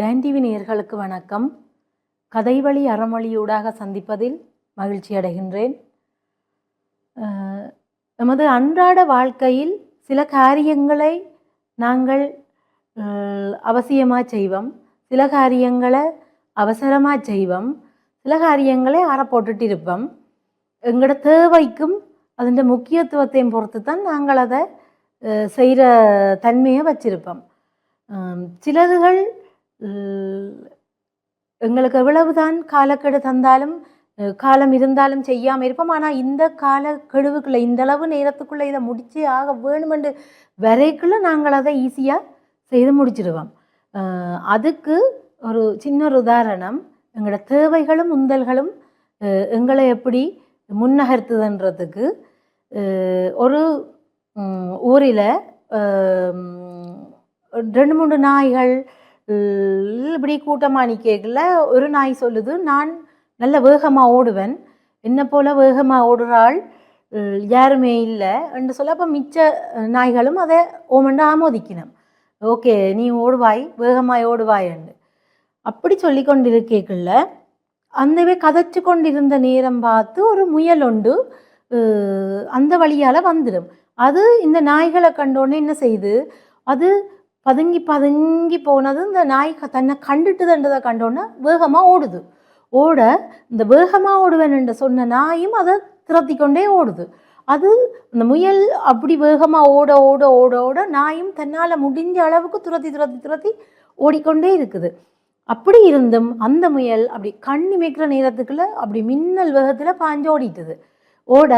Don TV நேயர்களுக்கு வணக்கம். கதைவழி அறமொழியூடாக சந்திப்பதில் மகிழ்ச்சி அடைகின்றேன். நமது அன்றாட வாழ்க்கையில் சில காரியங்களை நாங்கள் அவசியமாக செய்வோம். சில காரியங்களை அவசரமாக செய்வோம். சில காரியங்களை அற போட்டுட்டு இருப்போம் எங்களோட தேவைக்கும் அதன் முக்கியத்துவத்தையும் பொறுத்து தான் நாங்கள் அதை செய்கிற தன்மையை வச்சிருப்போம். சிலதுகள் எங்களுக்கு எவ்வளவுதான் காலக்கெடு தந்தாலும் காலம் இருந்தாலும் செய்யாமல் இருப்போம். ஆனால் இந்த காலக்கெடுவுக்குள்ளே இந்தளவு நேரத்துக்குள்ளே இதை முடிச்சே ஆக வேணுமென்று வரைக்குள்ளே நாங்கள் அதை ஈஸியாக செய்து முடிச்சிடுவோம் அதுக்கு ஒரு சின்ன ஒரு உதாரணம். எங்களோட தேவைகளும் உந்தல்களும் எங்களை எப்படி முன்னகர்த்துதுன்றதுக்கு ஒரு ஊரில் ரெண்டு மூணு நாய்கள் இப்படி கூட்டமாக நிற்கல ஒரு நாய் சொல்லுது நான் நல்ல வேகமாக ஓடுவேன். என்ன போல் வேகமாக ஓடுறாள் யாருமே இல்லை. என்று சொல்ல அப்போ மிச்ச நாய்களும் அதை ஓமண்டு ஆமோதிக்கணும் ஓகே நீ ஓடுவாய் வேகமாய் ஓடுவாய் என்று. அப்படி சொல்லி கொண்டிருக்கேக்குள்ள அந்தவே கதைச்சு கொண்டிருந்த நேரம் பார்த்து ஒரு முயல் உண்டு அந்த வழியால் வந்துடும் அது இந்த நாய்களை கண்டோன்னே என்ன செய்யுது அது பதுங்கி பதுங்கி போனது இந்த நாய் தன்னை தன்னை கண்டுட்டுதுன்றதை கண்டோன்னே வேகமாக ஓடுது. ஓட இந்த வேகமாக ஓடுவேன் என்று சொன்ன நாயும் அதை திரத்தி கொண்டே ஓடுது. அது இந்த முயல் அப்படி வேகமாக ஓட ஓட ஓட ஓட நாயும் தன்னால் முடிஞ்ச அளவுக்கு துரத்தி துரத்தி துரத்தி ஓடிக்கொண்டே இருக்குது. அப்படி இருந்தும் அந்த முயல் அப்படி கண்ணி மேய்க்கிற நேரத்துக்குள்ள அப்படி மின்னல் வேகத்தில் பாஞ்சு ஓடிட்டுது ஓட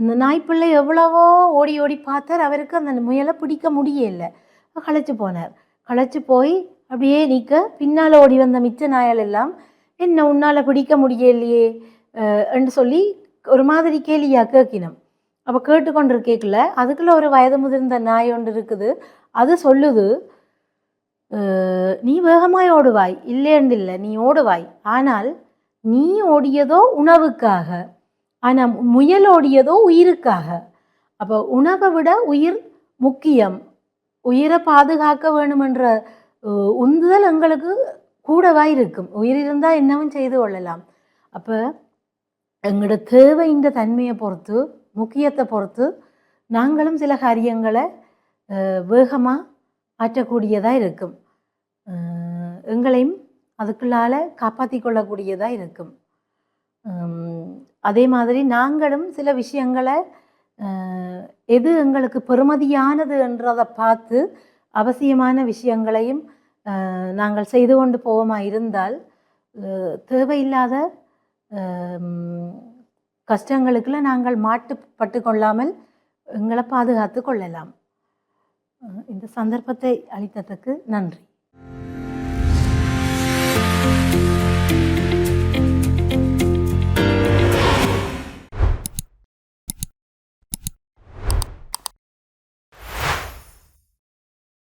இந்த நாய்ப்பிள்ளை எவ்வளவோ ஓடி ஓடி பார்த்தார். அவருக்கு அந்த முயலை பிடிக்க முடியலை. களைச்சு போனார். களைச்சு போய் அப்படியே நிற்க பின்னால் ஓடி வந்த மிச்ச நாயால் எல்லாம் என்ன உன்னால் பிடிக்க முடியலையே? என்று சொல்லி ஒரு மாதிரி கேலியா கேட்கினோம் அப்போ கேட்டுக்கொண்டு கேட்கல அதுக்குள்ளே ஒரு வயது முதிர்ந்த நாய் ஒன்று இருக்குது. அது சொல்லுது நீ வேகமாய் ஓடுவாய். இல்லைன்னு இல்லை நீ ஓடுவாய். ஆனால் நீ ஓடியதோ உணவுக்காக. ஆனால் முயல் ஓடியதோ உயிருக்காக. அப்போ உணவை விட உயிர் முக்கியம். உயிரை பாதுகாக்க வேணுமென்ற உந்துதல் எங்களுக்கு கூடவாய் இருக்கும். உயிர் இருந்தால் என்னவும் செய்து கொள்ளலாம். அப்போ எங்களோட தேவையின் தன்மையை பொறுத்து முக்கியத்தை பொறுத்து நாங்களும் சில காரியங்களை வேகமாக ஆற்றக்கூடியதாக இருக்கும். எங்களையும் அதுக்குள்ளால காப்பாற்றி கொள்ளக்கூடியதாக இருக்கும். அதே மாதிரி நாங்களும் சில விஷயங்களை எது எங்களுக்கு பெறுமதியானது என்றதை பார்த்து அவசியமான விஷயங்களையும் நாங்கள் செய்து கொண்டு போவோமா இருந்தால் தேவையில்லாத கஷ்டங்களுக்குள்ள நாங்கள் மாட்டுப்பட்டு கொள்ளாமல் எங்களை பாதுகாத்து கொள்ளலாம். இந்த சந்தர்ப்பத்தை அளித்ததற்கு நன்றி.